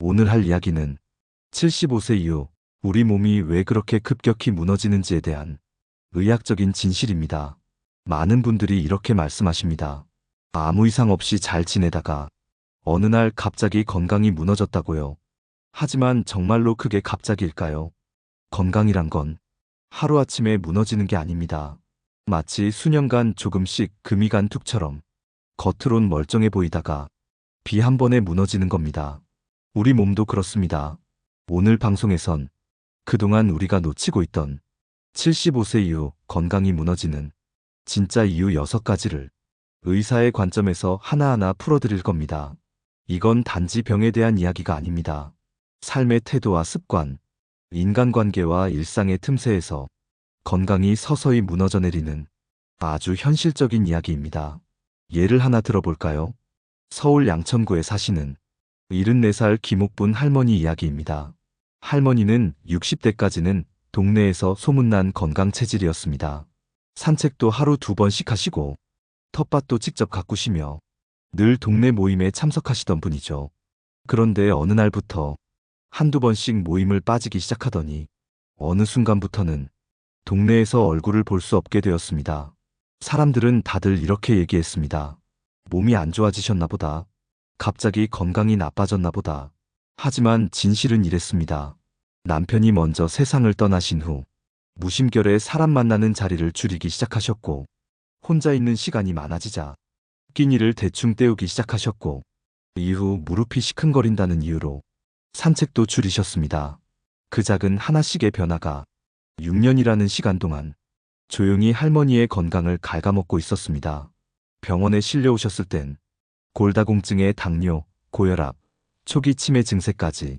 오늘 할 이야기는 75세 이후 우리 몸이 왜 그렇게 급격히 무너지는지에 대한 의학적인 진실입니다. 많은 분들이 이렇게 말씀하십니다. 아무 이상 없이 잘 지내다가 어느 날 갑자기 건강이 무너졌다고요. 하지만 정말로 그게 갑자기일까요? 건강이란 건 하루아침에 무너지는 게 아닙니다. 마치 수년간 조금씩 금이 간 툭처럼 겉으론 멀쩡해 보이다가 비 한 번에 무너지는 겁니다. 우리 몸도 그렇습니다. 오늘 방송에선 그동안 우리가 놓치고 있던 75세 이후 건강이 무너지는 진짜 이유 6가지를 의사의 관점에서 하나하나 풀어드릴 겁니다. 이건 단지 병에 대한 이야기가 아닙니다. 삶의 태도와 습관, 인간관계와 일상의 틈새에서 건강이 서서히 무너져 내리는 아주 현실적인 이야기입니다. 예를 하나 들어볼까요? 서울 양천구에 사시는 74살 김옥분 할머니 이야기입니다. 할머니는 60대까지는 동네에서 소문난 건강 체질이었습니다. 산책도 하루 두 번씩 하시고 텃밭도 직접 가꾸시며 늘 동네 모임에 참석하시던 분이죠. 그런데 어느 날부터 한두 번씩 모임을 빠지기 시작하더니 어느 순간부터는 동네에서 얼굴을 볼 수 없게 되었습니다. 사람들은 다들 이렇게 얘기했습니다. 몸이 안 좋아지셨나 보다. 갑자기 건강이 나빠졌나 보다. 하지만 진실은 이랬습니다. 남편이 먼저 세상을 떠나신 후 무심결에 사람 만나는 자리를 줄이기 시작하셨고 혼자 있는 시간이 많아지자 끼니를 대충 때우기 시작하셨고 이후 무릎이 시큰거린다는 이유로 산책도 줄이셨습니다. 그 작은 하나씩의 변화가 6년이라는 시간 동안 조용히 할머니의 건강을 갉아먹고 있었습니다. 병원에 실려오셨을 땐 골다공증에 당뇨, 고혈압, 초기 치매 증세까지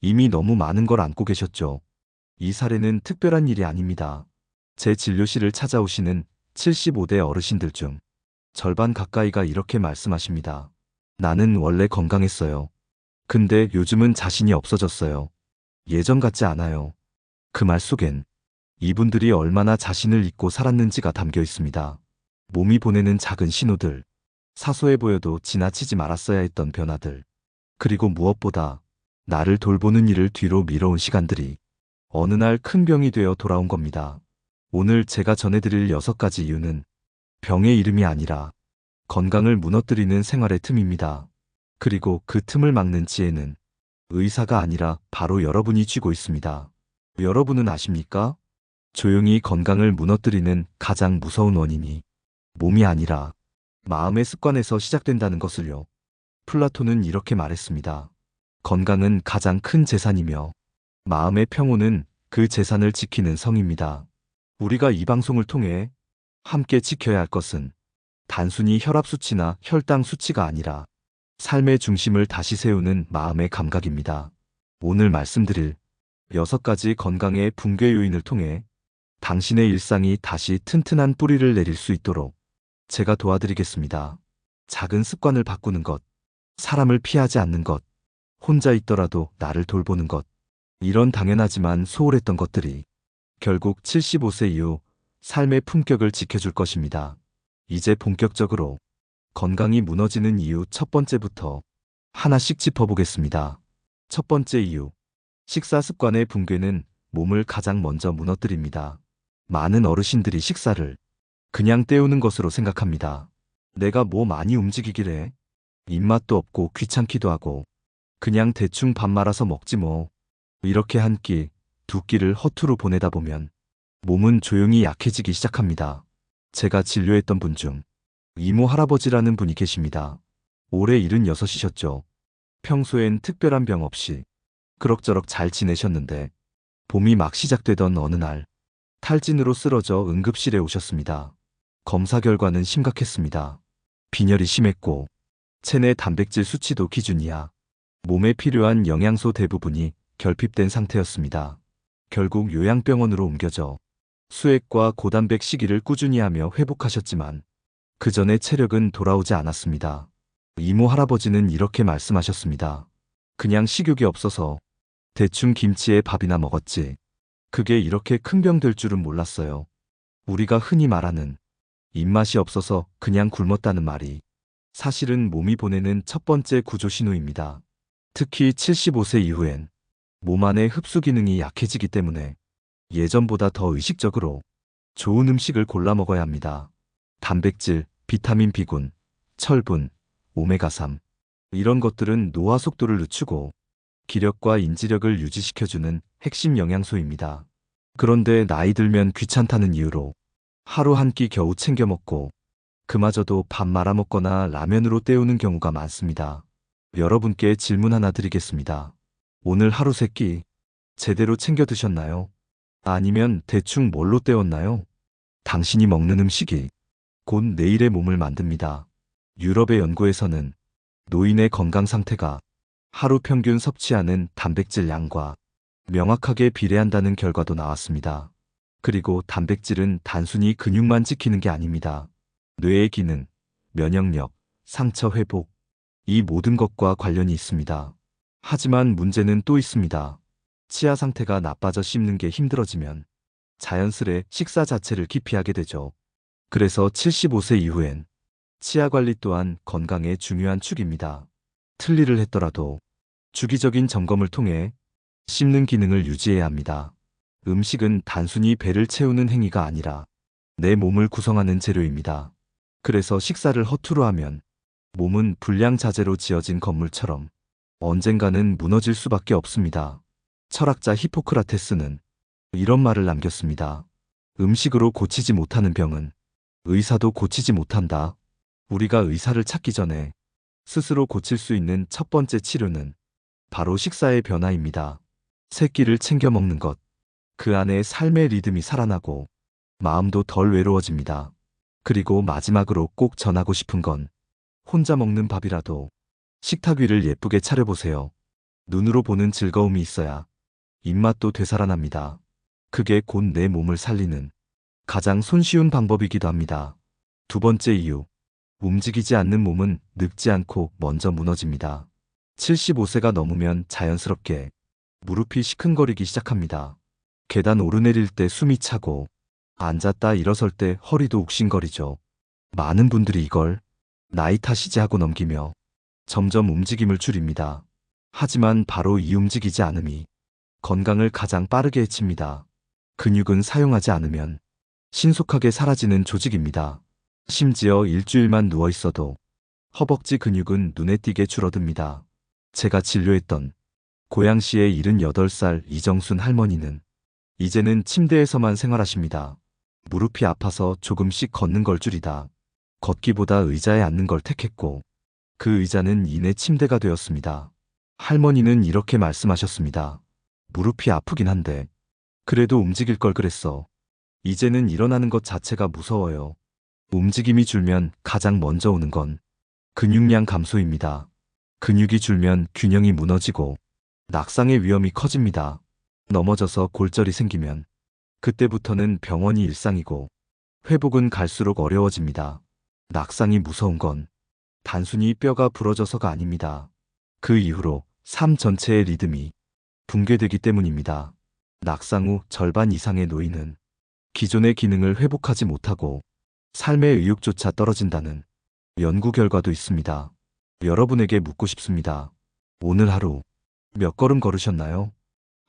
이미 너무 많은 걸 안고 계셨죠. 이 사례는 특별한 일이 아닙니다. 제 진료실을 찾아오시는 75대 어르신들 중 절반 가까이가 이렇게 말씀하십니다. 나는 원래 건강했어요. 근데 요즘은 자신이 없어졌어요. 예전 같지 않아요. 그 말 속엔 이분들이 얼마나 자신을 잊고 살았는지가 담겨 있습니다. 몸이 보내는 작은 신호들, 사소해 보여도 지나치지 말았어야 했던 변화들, 그리고 무엇보다 나를 돌보는 일을 뒤로 미뤄온 시간들이 어느 날 큰 병이 되어 돌아온 겁니다. 오늘 제가 전해드릴 여섯 가지 이유는 병의 이름이 아니라 건강을 무너뜨리는 생활의 틈입니다. 그리고 그 틈을 막는 지혜는 의사가 아니라 바로 여러분이 쥐고 있습니다. 여러분은 아십니까? 조용히 건강을 무너뜨리는 가장 무서운 원인이 몸이 아니라 마음의 습관에서 시작된다는 것을요. 플라톤은 이렇게 말했습니다. 건강은 가장 큰 재산이며 마음의 평온은 그 재산을 지키는 성입니다. 우리가 이 방송을 통해 함께 지켜야 할 것은 단순히 혈압 수치나 혈당 수치가 아니라 삶의 중심을 다시 세우는 마음의 감각입니다. 오늘 말씀드릴 여섯 가지 건강의 붕괴 요인을 통해 당신의 일상이 다시 튼튼한 뿌리를 내릴 수 있도록 제가 도와드리겠습니다. 작은 습관을 바꾸는 것, 사람을 피하지 않는 것, 혼자 있더라도 나를 돌보는 것, 이런 당연하지만 소홀했던 것들이 결국 75세 이후 삶의 품격을 지켜줄 것입니다. 이제 본격적으로 건강이 무너지는 이유 첫 번째부터 하나씩 짚어보겠습니다. 첫 번째 이유. 식사 습관의 붕괴는 몸을 가장 먼저 무너뜨립니다. 많은 어르신들이 식사를 그냥 때우는 것으로 생각합니다. 내가 뭐 많이 움직이길래 입맛도 없고 귀찮기도 하고 그냥 대충 밥 말아서 먹지 뭐. 이렇게 한 끼, 두 끼를 허투루 보내다 보면 몸은 조용히 약해지기 시작합니다. 제가 진료했던 분 중 이모 할아버지라는 분이 계십니다. 올해 76이셨죠. 평소엔 특별한 병 없이 그럭저럭 잘 지내셨는데 봄이 막 시작되던 어느 날 탈진으로 쓰러져 응급실에 오셨습니다. 검사 결과는 심각했습니다. 빈혈이 심했고 체내 단백질 수치도 기준 이하, 몸에 필요한 영양소 대부분이 결핍된 상태였습니다. 결국 요양병원으로 옮겨져 수액과 고단백 식이를 꾸준히 하며 회복하셨지만 그 전에 체력은 돌아오지 않았습니다. 이모 할아버지는 이렇게 말씀하셨습니다. 그냥 식욕이 없어서 대충 김치에 밥이나 먹었지. 그게 이렇게 큰 병 될 줄은 몰랐어요. 우리가 흔히 말하는 입맛이 없어서 그냥 굶었다는 말이 사실은 몸이 보내는 첫 번째 구조 신호입니다. 특히 75세 이후엔 몸 안의 흡수 기능이 약해지기 때문에 예전보다 더 의식적으로 좋은 음식을 골라 먹어야 합니다. 단백질, 비타민 B군, 철분, 오메가3 이런 것들은 노화 속도를 늦추고 기력과 인지력을 유지시켜주는 핵심 영양소입니다. 그런데 나이 들면 귀찮다는 이유로 하루 한 끼 겨우 챙겨 먹고 그마저도 밥 말아 먹거나 라면으로 때우는 경우가 많습니다. 여러분께 질문 하나 드리겠습니다. 오늘 하루 세 끼 제대로 챙겨 드셨나요? 아니면 대충 뭘로 때웠나요? 당신이 먹는 음식이 곧 내일의 몸을 만듭니다. 유럽의 연구에서는 노인의 건강 상태가 하루 평균 섭취하는 단백질 양과 명확하게 비례한다는 결과도 나왔습니다. 그리고 단백질은 단순히 근육만 지키는 게 아닙니다. 뇌의 기능, 면역력, 상처 회복, 이 모든 것과 관련이 있습니다. 하지만 문제는 또 있습니다. 치아 상태가 나빠져 씹는 게 힘들어지면 자연스레 식사 자체를 기피하게 되죠. 그래서 75세 이후엔 치아 관리 또한 건강의 중요한 축입니다. 틀니를 했더라도 주기적인 점검을 통해 씹는 기능을 유지해야 합니다. 음식은 단순히 배를 채우는 행위가 아니라 내 몸을 구성하는 재료입니다. 그래서 식사를 허투루 하면 몸은 불량 자재로 지어진 건물처럼 언젠가는 무너질 수밖에 없습니다. 철학자 히포크라테스는 이런 말을 남겼습니다. 음식으로 고치지 못하는 병은 의사도 고치지 못한다. 우리가 의사를 찾기 전에 스스로 고칠 수 있는 첫 번째 치료는 바로 식사의 변화입니다. 새끼를 챙겨 먹는 것. 그 안에 삶의 리듬이 살아나고 마음도 덜 외로워집니다. 그리고 마지막으로 꼭 전하고 싶은 건 혼자 먹는 밥이라도 식탁 위를 예쁘게 차려보세요. 눈으로 보는 즐거움이 있어야 입맛도 되살아납니다. 그게 곧 내 몸을 살리는 가장 손쉬운 방법이기도 합니다. 두 번째 이유. 움직이지 않는 몸은 늙지 않고 먼저 무너집니다. 75세가 넘으면 자연스럽게 무릎이 시큰거리기 시작합니다. 계단 오르내릴 때 숨이 차고 앉았다 일어설 때 허리도 욱신거리죠. 많은 분들이 이걸 나이 탓이지 하고 넘기며 점점 움직임을 줄입니다. 하지만 바로 이 움직이지 않음이 건강을 가장 빠르게 해칩니다. 근육은 사용하지 않으면 신속하게 사라지는 조직입니다. 심지어 일주일만 누워 있어도 허벅지 근육은 눈에 띄게 줄어듭니다. 제가 진료했던 고양시의 78살 이정순 할머니는 이제는 침대에서만 생활하십니다. 무릎이 아파서 조금씩 걷는 걸 줄이다. 걷기보다 의자에 앉는 걸 택했고 그 의자는 이내 침대가 되었습니다. 할머니는 이렇게 말씀하셨습니다. 무릎이 아프긴 한데 그래도 움직일 걸 그랬어. 이제는 일어나는 것 자체가 무서워요. 움직임이 줄면 가장 먼저 오는 건 근육량 감소입니다. 근육이 줄면 균형이 무너지고 낙상의 위험이 커집니다. 넘어져서 골절이 생기면 그때부터는 병원이 일상이고 회복은 갈수록 어려워집니다. 낙상이 무서운 건 단순히 뼈가 부러져서가 아닙니다. 그 이후로 삶 전체의 리듬이 붕괴되기 때문입니다. 낙상 후 절반 이상의 노인은 기존의 기능을 회복하지 못하고 삶의 의욕조차 떨어진다는 연구 결과도 있습니다. 여러분에게 묻고 싶습니다. 오늘 하루 몇 걸음 걸으셨나요?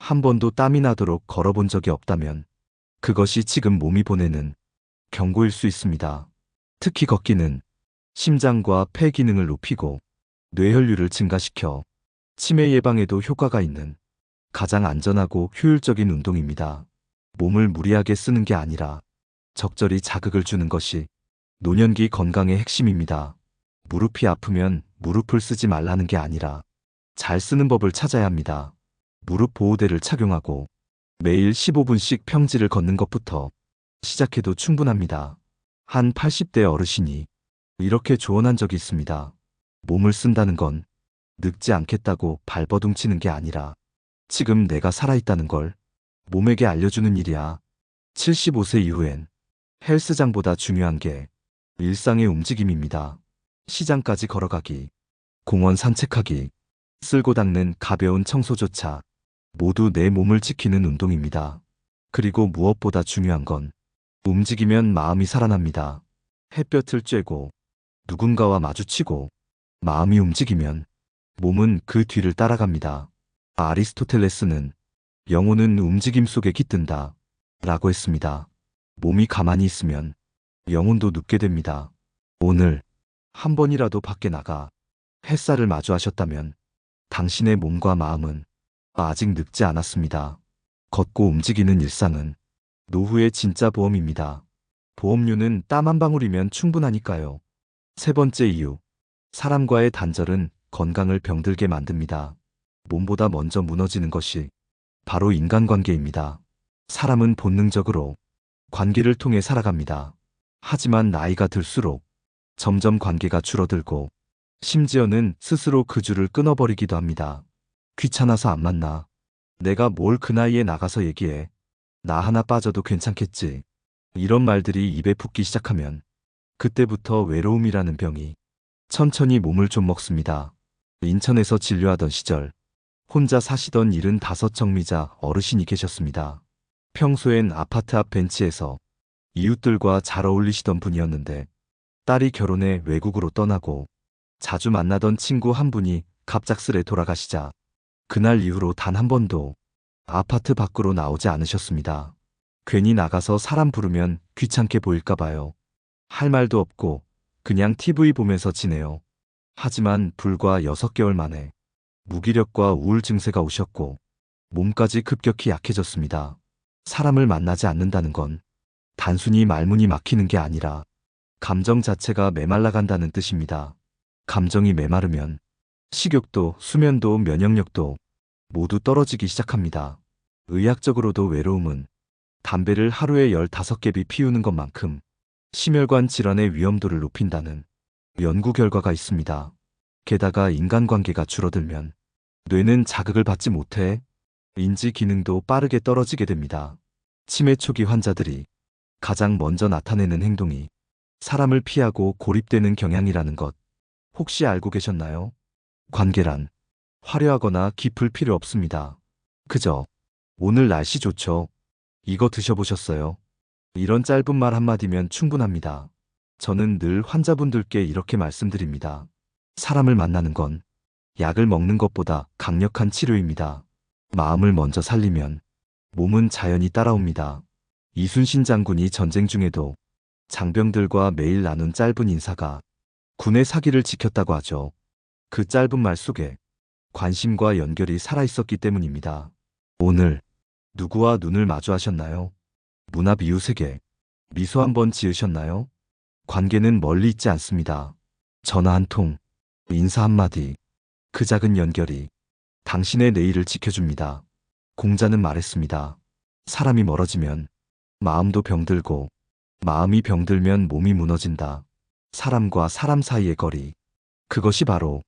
한 번도 땀이 나도록 걸어본 적이 없다면 그것이 지금 몸이 보내는 경고일 수 있습니다. 특히 걷기는 심장과 폐 기능을 높이고 뇌혈류를 증가시켜 치매 예방에도 효과가 있는 가장 안전하고 효율적인 운동입니다. 몸을 무리하게 쓰는 게 아니라 적절히 자극을 주는 것이 노년기 건강의 핵심입니다. 무릎이 아프면 무릎을 쓰지 말라는 게 아니라 잘 쓰는 법을 찾아야 합니다. 무릎 보호대를 착용하고 매일 15분씩 평지를 걷는 것부터 시작해도 충분합니다. 한 80대 어르신이 이렇게 조언한 적이 있습니다. 몸을 쓴다는 건 늙지 않겠다고 발버둥 치는 게 아니라 지금 내가 살아있다는 걸 몸에게 알려주는 일이야. 75세 이후엔 헬스장보다 중요한 게 일상의 움직임입니다. 시장까지 걸어가기, 공원 산책하기, 쓸고 닦는 가벼운 청소조차 모두 내 몸을 지키는 운동입니다. 그리고 무엇보다 중요한 건 움직이면 마음이 살아납니다. 햇볕을 쬐고 누군가와 마주치고 마음이 움직이면 몸은 그 뒤를 따라갑니다. 아리스토텔레스는 영혼은 움직임 속에 깃든다. 라고 했습니다. 몸이 가만히 있으면 영혼도 눕게 됩니다. 오늘 한 번이라도 밖에 나가 햇살을 마주하셨다면 당신의 몸과 마음은 아직 늙지 않았습니다. 걷고 움직이는 일상은 노후의 진짜 보험입니다. 보험료는 땀 한 방울이면 충분하니까요. 세 번째 이유. 사람과의 단절은 건강을 병들게 만듭니다. 몸보다 먼저 무너지는 것이 바로 인간관계입니다. 사람은 본능적으로 관계를 통해 살아갑니다. 하지만 나이가 들수록 점점 관계가 줄어들고 심지어는 스스로 그 줄을 끊어버리기도 합니다. 귀찮아서 안 만나. 내가 뭘 그 나이에 나가서 얘기해. 나 하나 빠져도 괜찮겠지. 이런 말들이 입에 붙기 시작하면 그때부터 외로움이라는 병이 천천히 몸을 좀 먹습니다. 인천에서 진료하던 시절 혼자 사시던 75 정미자 어르신이 계셨습니다. 평소엔 아파트 앞 벤치에서 이웃들과 잘 어울리시던 분이었는데 딸이 결혼해 외국으로 떠나고 자주 만나던 친구 한 분이 갑작스레 돌아가시자 그날 이후로 단 한 번도 아파트 밖으로 나오지 않으셨습니다. 괜히 나가서 사람 부르면 귀찮게 보일까 봐요. 할 말도 없고 그냥 TV 보면서 지내요. 하지만 불과 6개월 만에 무기력과 우울 증세가 오셨고 몸까지 급격히 약해졌습니다. 사람을 만나지 않는다는 건 단순히 말문이 막히는 게 아니라 감정 자체가 메말라간다는 뜻입니다. 감정이 메마르면 식욕도 수면도 면역력도 모두 떨어지기 시작합니다. 의학적으로도 외로움은 담배를 하루에 15개비 피우는 것만큼 심혈관 질환의 위험도를 높인다는 연구 결과가 있습니다. 게다가 인간관계가 줄어들면 뇌는 자극을 받지 못해 인지 기능도 빠르게 떨어지게 됩니다. 치매 초기 환자들이 가장 먼저 나타내는 행동이 사람을 피하고 고립되는 경향이라는 것 혹시 알고 계셨나요? 관계란 화려하거나 깊을 필요 없습니다. 그저 오늘 날씨 좋죠. 이거 드셔보셨어요? 이런 짧은 말 한마디면 충분합니다. 저는 늘 환자분들께 이렇게 말씀드립니다. 사람을 만나는 건 약을 먹는 것보다 강력한 치료입니다. 마음을 먼저 살리면 몸은 자연히 따라옵니다. 이순신 장군이 전쟁 중에도 장병들과 매일 나눈 짧은 인사가 군의 사기를 지켰다고 하죠. 그 짧은 말 속에 관심과 연결이 살아있었기 때문입니다. 오늘 누구와 눈을 마주하셨나요? 문앞 이웃에게 미소 한 번 지으셨나요? 관계는 멀리 있지 않습니다. 전화 한 통, 인사 한마디, 그 작은 연결이 당신의 내일을 지켜줍니다. 공자는 말했습니다. 사람이 멀어지면 마음도 병들고 마음이 병들면 몸이 무너진다. 사람과 사람 사이의 거리. 그것이 바로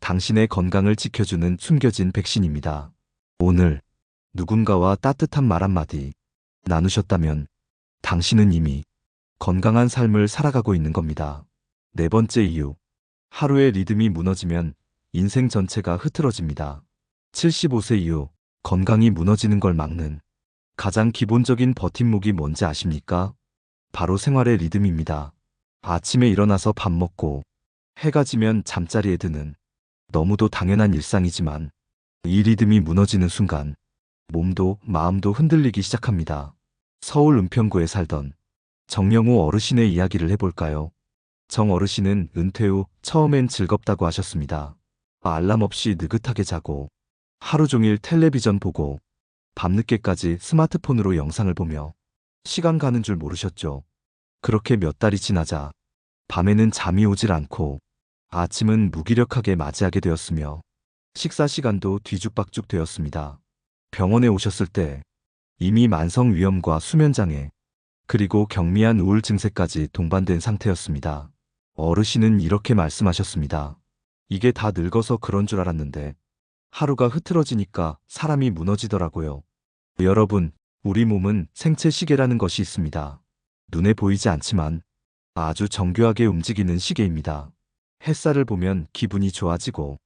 당신의 건강을 지켜주는 숨겨진 백신입니다. 오늘 누군가와 따뜻한 말 한마디 나누셨다면 당신은 이미 건강한 삶을 살아가고 있는 겁니다. 네 번째 이유. 하루의 리듬이 무너지면 인생 전체가 흐트러집니다. 75세 이후 건강이 무너지는 걸 막는 가장 기본적인 버팀목이 뭔지 아십니까? 바로 생활의 리듬입니다. 아침에 일어나서 밥 먹고 해가 지면 잠자리에 드는 너무도 당연한 일상이지만 이 리듬이 무너지는 순간 몸도 마음도 흔들리기 시작합니다. 서울 은평구에 살던 정영우 어르신의 이야기를 해볼까요? 정 어르신은 은퇴 후 처음엔 즐겁다고 하셨습니다. 알람 없이 느긋하게 자고 하루 종일 텔레비전 보고 밤늦게까지 스마트폰으로 영상을 보며 시간 가는 줄 모르셨죠. 그렇게 몇 달이 지나자 밤에는 잠이 오질 않고 아침은 무기력하게 맞이하게 되었으며 식사 시간도 뒤죽박죽 되었습니다. 병원에 오셨을 때 이미 만성 위염과 수면장애 그리고 경미한 우울 증세까지 동반된 상태였습니다. 어르신은 이렇게 말씀하셨습니다. 이게 다 늙어서 그런 줄 알았는데 하루가 흐트러지니까 사람이 무너지더라고요. 여러분, 우리 몸은 생체 시계라는 것이 있습니다. 눈에 보이지 않지만 아주 정교하게 움직이는 시계입니다. 햇살을 보면 기분이 좋아지고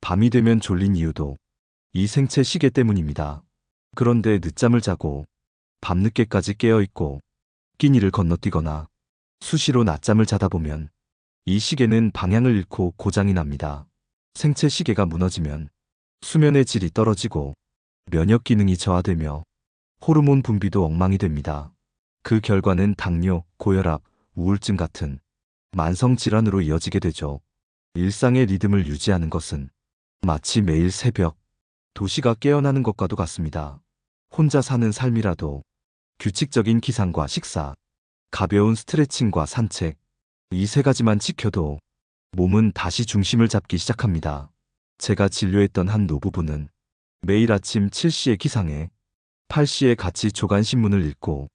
밤이 되면 졸린 이유도 이 생체 시계 때문입니다. 그런데 늦잠을 자고 밤늦게까지 깨어있고 끼니를 건너뛰거나 수시로 낮잠을 자다 보면 이 시계는 방향을 잃고 고장이 납니다. 생체 시계가 무너지면 수면의 질이 떨어지고 면역 기능이 저하되며 호르몬 분비도 엉망이 됩니다. 그 결과는 당뇨, 고혈압, 우울증 같은 만성 질환으로 이어지게 되죠. 일상의 리듬을 유지하는 것은 마치 매일 새벽 도시가 깨어나는 것과도 같습니다. 혼자 사는 삶이라도 규칙적인 기상과 식사, 가벼운 스트레칭과 산책, 이 세 가지만 지켜도 몸은 다시 중심을 잡기 시작합니다. 제가 진료했던 한 노부부는 매일 아침 7시에 기상해 8시에 같이 조간신문을 읽고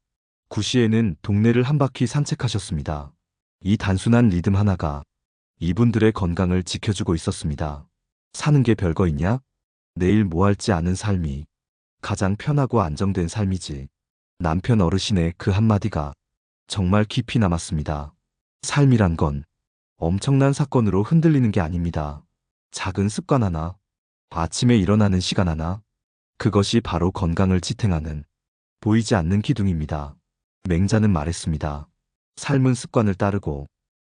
9시에는 동네를 한 바퀴 산책하셨습니다. 이 단순한 리듬 하나가 이분들의 건강을 지켜주고 있었습니다. 사는 게 별거 있냐? 내일 뭐 할지 아는 삶이 가장 편하고 안정된 삶이지. 남편 어르신의 그 한마디가 정말 깊이 남았습니다. 삶이란 건 엄청난 사건으로 흔들리는 게 아닙니다. 작은 습관 하나, 아침에 일어나는 시간 하나, 그것이 바로 건강을 지탱하는 보이지 않는 기둥입니다. 맹자는 말했습니다. 삶은 습관을 따르고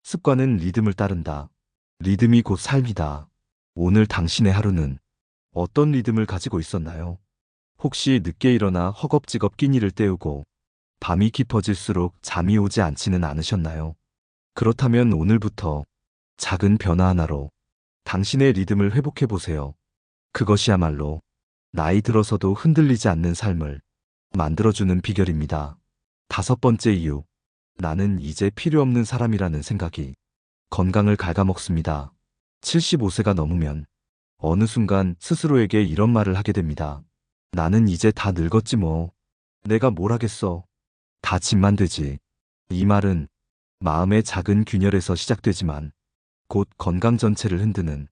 습관은 리듬을 따른다. 리듬이 곧 삶이다. 오늘 당신의 하루는 어떤 리듬을 가지고 있었나요? 혹시 늦게 일어나 허겁지겁 끼니를 때우고 밤이 깊어질수록 잠이 오지 않지는 않으셨나요? 그렇다면 오늘부터 작은 변화 하나로 당신의 리듬을 회복해 보세요. 그것이야말로 나이 들어서도 흔들리지 않는 삶을 만들어주는 비결입니다. 다섯 번째 이유. 나는 이제 필요 없는 사람이라는 생각이 건강을 갉아먹습니다. 75세가 넘으면 어느 순간 스스로에게 이런 말을 하게 됩니다. 나는 이제 다 늙었지 뭐. 내가 뭘 하겠어. 다 짐만 되지. 이 말은 마음의 작은 균열에서 시작되지만 곧 건강 전체를 흔드는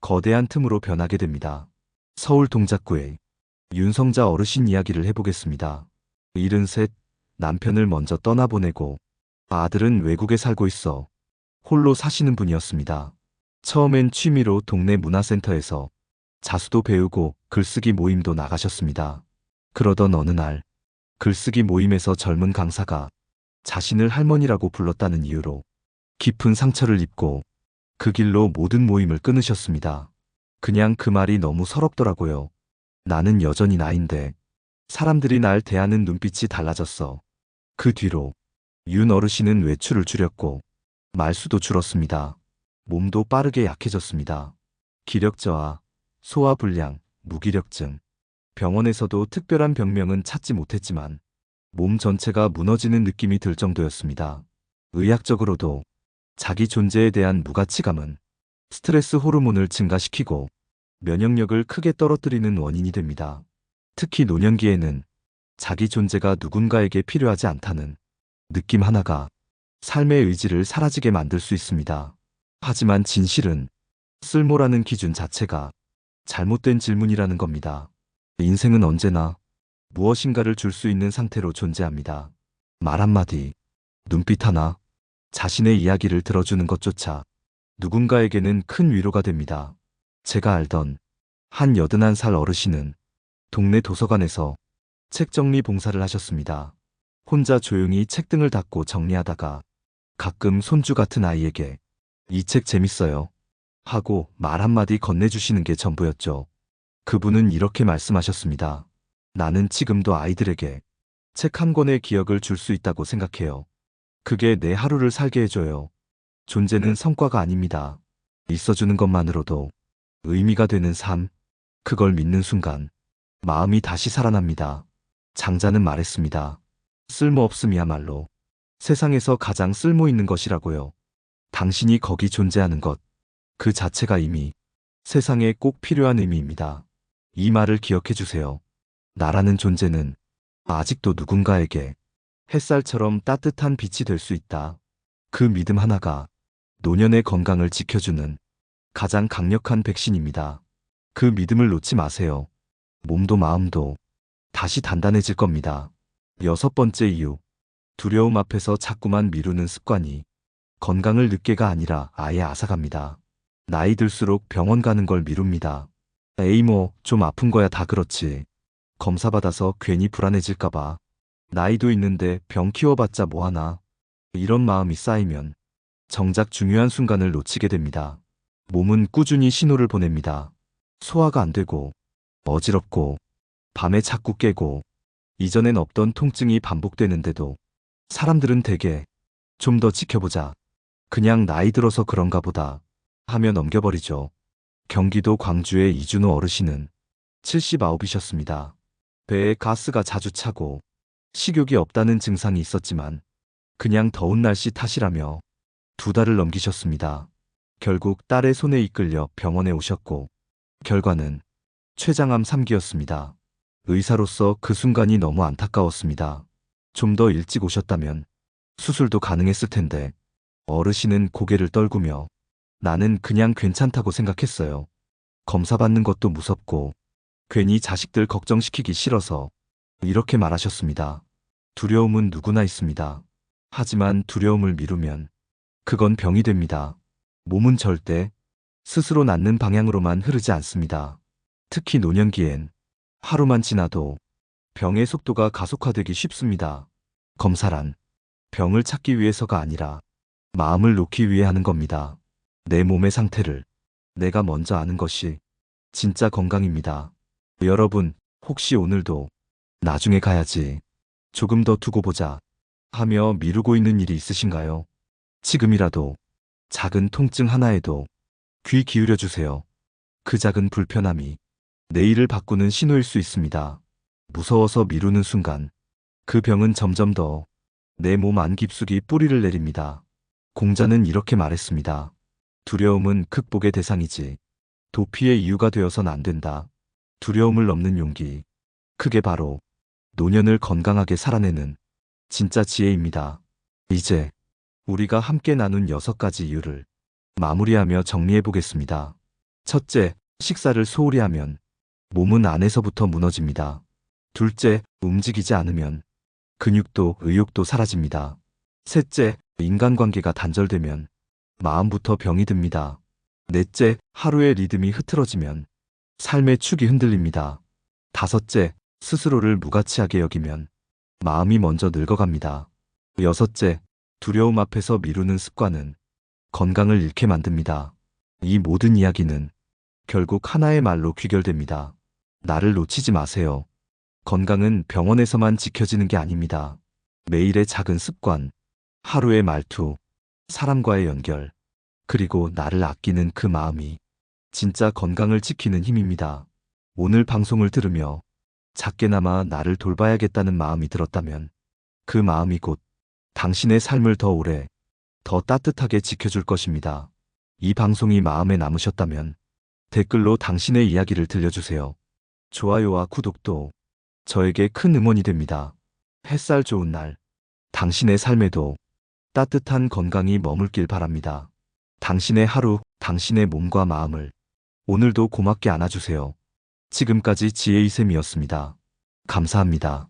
거대한 틈으로 변하게 됩니다. 서울 동작구의 윤성자 어르신 이야기를 해보겠습니다. 73 남편을 먼저 떠나보내고 아들은 외국에 살고 있어 홀로 사시는 분이었습니다. 처음엔 취미로 동네 문화센터에서 자수도 배우고 글쓰기 모임도 나가셨습니다. 그러던 어느 날 글쓰기 모임에서 젊은 강사가 자신을 할머니라고 불렀다는 이유로 깊은 상처를 입고 그 길로 모든 모임을 끊으셨습니다. 그냥 그 말이 너무 서럽더라고요. 나는 여전히 나인데 사람들이 날 대하는 눈빛이 달라졌어. 그 뒤로 윤 어르신은 외출을 줄였고 말수도 줄었습니다. 몸도 빠르게 약해졌습니다. 기력저하, 소화불량, 무기력증. 병원에서도 특별한 병명은 찾지 못했지만 몸 전체가 무너지는 느낌이 들 정도였습니다. 의학적으로도 자기 존재에 대한 무가치감은 스트레스 호르몬을 증가시키고 면역력을 크게 떨어뜨리는 원인이 됩니다. 특히 노년기에는 자기 존재가 누군가에게 필요하지 않다는 느낌 하나가 삶의 의지를 사라지게 만들 수 있습니다. 하지만 진실은 쓸모라는 기준 자체가 잘못된 질문이라는 겁니다. 인생은 언제나 무엇인가를 줄 수 있는 상태로 존재합니다. 말 한마디, 눈빛 하나, 자신의 이야기를 들어주는 것조차 누군가에게는 큰 위로가 됩니다. 제가 알던 한 여든한 살 어르신은 동네 도서관에서 책 정리 봉사를 하셨습니다. 혼자 조용히 책 등을 닫고 정리하다가 가끔 손주 같은 아이에게 이 책 재밌어요. 하고 말 한마디 건네주시는 게 전부였죠. 그분은 이렇게 말씀하셨습니다. 나는 지금도 아이들에게 책 한 권의 기억을 줄 수 있다고 생각해요. 그게 내 하루를 살게 해줘요. 존재는 성과가 아닙니다. 있어주는 것만으로도 의미가 되는 삶. 그걸 믿는 순간 마음이 다시 살아납니다. 장자는 말했습니다. 쓸모없음이야말로 세상에서 가장 쓸모 있는 것이라고요. 당신이 거기 존재하는 것, 그 자체가 이미 세상에 꼭 필요한 의미입니다. 이 말을 기억해 주세요. 나라는 존재는 아직도 누군가에게 햇살처럼 따뜻한 빛이 될 수 있다. 그 믿음 하나가 노년의 건강을 지켜주는 가장 강력한 백신입니다. 그 믿음을 놓지 마세요. 몸도 마음도 다시 단단해질 겁니다. 여섯 번째 이유. 두려움 앞에서 자꾸만 미루는 습관이 건강을 늦게가 아니라 아예 앗아갑니다. 나이 들수록 병원 가는 걸 미룹니다. 에이 뭐 좀 아픈 거야 다 그렇지. 검사 받아서 괜히 불안해질까봐. 나이도 있는데 병 키워봤자 뭐하나. 이런 마음이 쌓이면 정작 중요한 순간을 놓치게 됩니다. 몸은 꾸준히 신호를 보냅니다. 소화가 안 되고, 어지럽고, 밤에 자꾸 깨고, 이전엔 없던 통증이 반복되는데도 사람들은 대개 좀 더 지켜보자. 그냥 나이 들어서 그런가 보다 하며 넘겨버리죠. 경기도 광주의 이준호 어르신은 79이셨습니다. 배에 가스가 자주 차고 식욕이 없다는 증상이 있었지만 그냥 더운 날씨 탓이라며 두 달을 넘기셨습니다. 결국 딸의 손에 이끌려 병원에 오셨고 결과는 췌장암 3기였습니다. 의사로서 그 순간이 너무 안타까웠습니다. 좀 더 일찍 오셨다면 수술도 가능했을 텐데 어르신은 고개를 떨구며 나는 그냥 괜찮다고 생각했어요. 검사 받는 것도 무섭고 괜히 자식들 걱정시키기 싫어서 이렇게 말하셨습니다. 두려움은 누구나 있습니다. 하지만 두려움을 미루면 그건 병이 됩니다. 몸은 절대 스스로 낫는 방향으로만 흐르지 않습니다. 특히 노년기엔 하루만 지나도 병의 속도가 가속화되기 쉽습니다. 검사란 병을 찾기 위해서가 아니라 마음을 놓기 위해 하는 겁니다. 내 몸의 상태를 내가 먼저 아는 것이 진짜 건강입니다. 여러분, 혹시 오늘도 나중에 가야지. 조금 더 두고 보자. 하며 미루고 있는 일이 있으신가요? 지금이라도 작은 통증 하나에도 귀 기울여 주세요. 그 작은 불편함이 내일을 바꾸는 신호일 수 있습니다. 무서워서 미루는 순간 그 병은 점점 더 내 몸안 깊숙이 뿌리를 내립니다. 공자는 이렇게 말했습니다. 두려움은 극복의 대상이지 도피의 이유가 되어선 안 된다. 두려움을 넘는 용기. 그게 바로 노년을 건강하게 살아내는 진짜 지혜입니다. 이제 우리가 함께 나눈 여섯 가지 이유를 마무리하며 정리해 보겠습니다. 첫째, 식사를 소홀히 하면 몸은 안에서부터 무너집니다. 둘째, 움직이지 않으면 근육도 의욕도 사라집니다. 셋째, 인간관계가 단절되면 마음부터 병이 듭니다. 넷째, 하루의 리듬이 흐트러지면 삶의 축이 흔들립니다. 다섯째, 스스로를 무가치하게 여기면 마음이 먼저 늙어갑니다. 여섯째, 두려움 앞에서 미루는 습관은 건강을 잃게 만듭니다. 이 모든 이야기는 결국 하나의 말로 귀결됩니다. 나를 놓치지 마세요. 건강은 병원에서만 지켜지는 게 아닙니다. 매일의 작은 습관, 하루의 말투, 사람과의 연결, 그리고 나를 아끼는 그 마음이 진짜 건강을 지키는 힘입니다. 오늘 방송을 들으며 작게나마 나를 돌봐야겠다는 마음이 들었다면 그 마음이 곧 당신의 삶을 더 오래, 더 따뜻하게 지켜줄 것입니다. 이 방송이 마음에 남으셨다면 댓글로 당신의 이야기를 들려주세요. 좋아요와 구독도 저에게 큰 응원이 됩니다. 햇살 좋은 날, 당신의 삶에도 따뜻한 건강이 머물길 바랍니다. 당신의 하루, 당신의 몸과 마음을 오늘도 고맙게 안아주세요. 지금까지 지혜이샘이었습니다. 감사합니다.